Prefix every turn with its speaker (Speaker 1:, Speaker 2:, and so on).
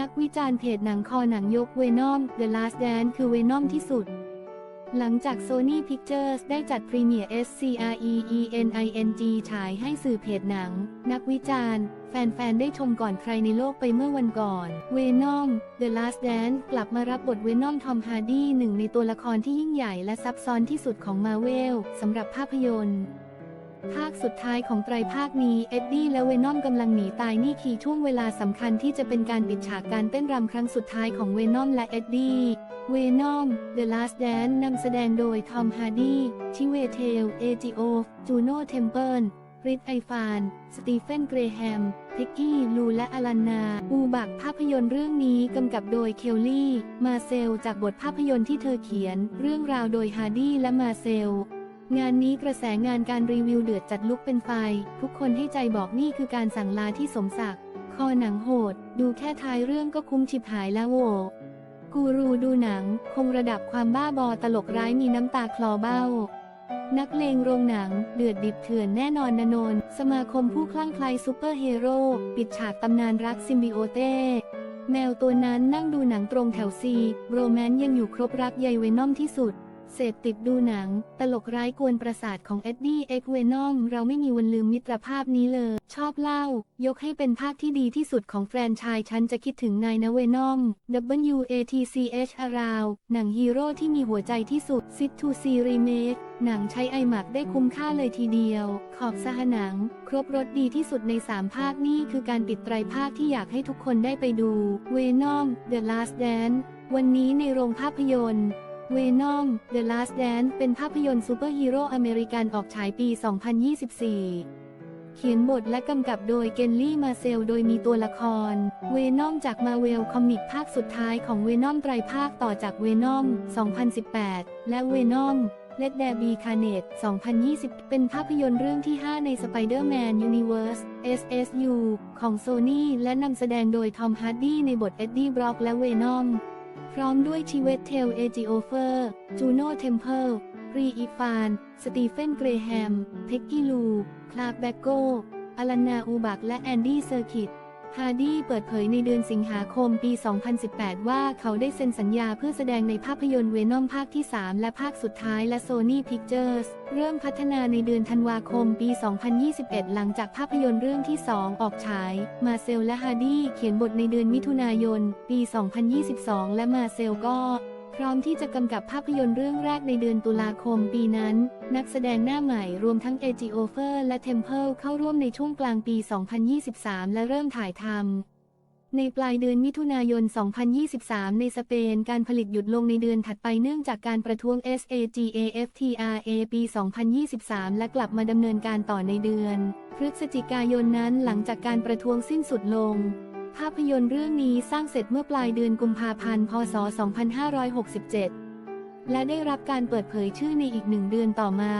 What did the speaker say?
Speaker 1: นักวิจารณ์เพจหนังคอหนังยกเวนอม The Last Dance คือเวนอมที่สุด หลังจาก Sony Pictures ได้จัดพรีเมียร์ SCREENING ฉายให้สื่อเพจหนัง นักวิจารณ์ แฟน ๆ ได้ชมก่อนใครในโลกไปเมื่อวันก่อน เวนอม The Last Dance กลับมารับบทเวนอมทอมฮาร์ดีหนึ่งในตัวละครที่ยิ่งใหญ่และซับซ้อนที่สุดของมาเวลสำหรับภาพยนตร์ ภาคสุดท้ายของไตรภาคนี้ เอ็ดดี้และเวนอมกำลังหนีตายนี่คือช่วงเวลาสำคัญที่จะเป็นการปิดฉากการเต้นรำครั้งสุดท้ายของเวนอมและเอ็ดดี้เวนอม The Last Dance นำแสดงโดยทอมฮาร์ดีชิเวเทล เอจิโอฟจูโน่เทมเพิลริดไอฟาน สตีเฟน เกรแฮมพิกกี้ ลูและอลันนา อูบักภาพยนตร์เรื่องนี้กำกับโดยเคลลี่ มาเซล จากบทภาพยนตร์ที่เธอเขียน เรื่องราวโดยฮาร์ดีและมาเซล งานนี้กระแสงานการรีวิวเดือดจัดลุกเป็นไฟ ทุกคนให้ใจบอกนี่คือการสั่งลาที่สมศักดิ์คอหนังโหด ดูแค่ท้ายเรื่องก็คุ้มชิบหายแล้วโวกูรูดูหนัง คงระดับความบ้าบอตลกร้ายมีน้ำตาคลอเบ้า นักเลงโรงหนัง เดือดดิบเถื่อนแน่นอนนนนสมาคมผู้คลั่งไคล้ซูเปอร์เฮโร่ปิดฉากตำนานรักซิมบิโอเต้แมวตัวนั้นนั่งดูหนังตรงแถวซีโรแมนต์ยังอยู่ครบรักใยเวนอมที่สุด เสพติดดูหนัง ตลกร้ายกวนประสาทของเอ็ดดี้ เอ็กเวนอมเราไม่มีวันลืมมิตรภาพนี้เลย ชอบเล่า ยกให้เป็นภาคที่ดีที่สุดของแฟรนไชายฉันจะคิดถึงนายนะเวนอม W A T C H Around หนังฮีโร่ที่มีหัวใจที่สุด Sit to See Remake หนังใช้ไอหมักได้คุ้มค่าเลยทีเดียว ขอบสหนัง ครบรถดีที่สุดใน 3 ภาคนี่คือการปิดไตรภาคที่อยากให้ทุกคนได้ไปดู Venom The Last Dance วันนี้ในโรงภาพยนตร์ เวนอม The Last Dance เป็นภาพยนตร์ซูเปอร์ฮีโร่อเมริกันออกฉายปี 2024 เขียนบทและกำกับโดยเกนลี่มาเซล โดยมีตัวละคร เวนอมจากมาเวลคอมิกภาคสุดท้ายของเวนอมไตรภาคต่อจากเวนอม 2018 และเวนอมเลดแดบีคาเนต2020 เป็นภาพยนตร์เรื่องที่ 5 ใน Spider-Man Universe SSU ของ Sony และนำแสดงโดยทอมฮาร์ดี้ในบทเอ็ดดี้บล็อกและเวนอม พร้อมด้วยชีเวตเทลเอจิโอเฟอร์ จูโน่เทมเพิลรีอีฟาน สตีเฟนเกรแฮม เพ็กกี้ลู คลาร์กแบ็กโกอลันนาอูบักและแอนดี้เซอร์คิต ฮาร์ดี้เปิดเผยในเดือนสิงหาคมปี 2018 ว่าเขาได้เซ็นสัญญาเพื่อแสดงในภาพยนตร์เวนอมภาคที่ 3 และภาคสุดท้ายและ Sony Pictures เริ่มพัฒนาในเดือนธันวาคมปี 2021 หลังจากภาพยนตร์เรื่องที่ 2 ออกฉาย มาเซลและฮาร์ดี้เขียนบทในเดือนมิถุนายน ปี 2022 และมาเซลก็ พร้อมที่จะกำกับภาพยนตร์เรื่องแรกในเดือนตุลาคมปีนั้น นักแสดงหน้าใหม่รวมทั้งเอจิโอเฟอร์และเทมเพิลเข้าร่วมในช่วงกลางปี 2023 และเริ่มถ่ายทำ ในปลายเดือนมิถุนายน 2023 ในสเปน การผลิตหยุดลงในเดือนถัดไปเนื่องจากการประท้วง SAGAFTRA ปี 2023 และกลับมาดำเนินการต่อในเดือน พฤศจิกายนนั้นหลังจากการประท้วงสิ้นสุดลง ภาพยนตร์เรื่องนี้สร้างเสร็จเมื่อปลายเดือนกุมภาพันธ์ พศ 2567 และได้รับการเปิดเผยชื่อในอีกหนึ่งเดือนต่อมา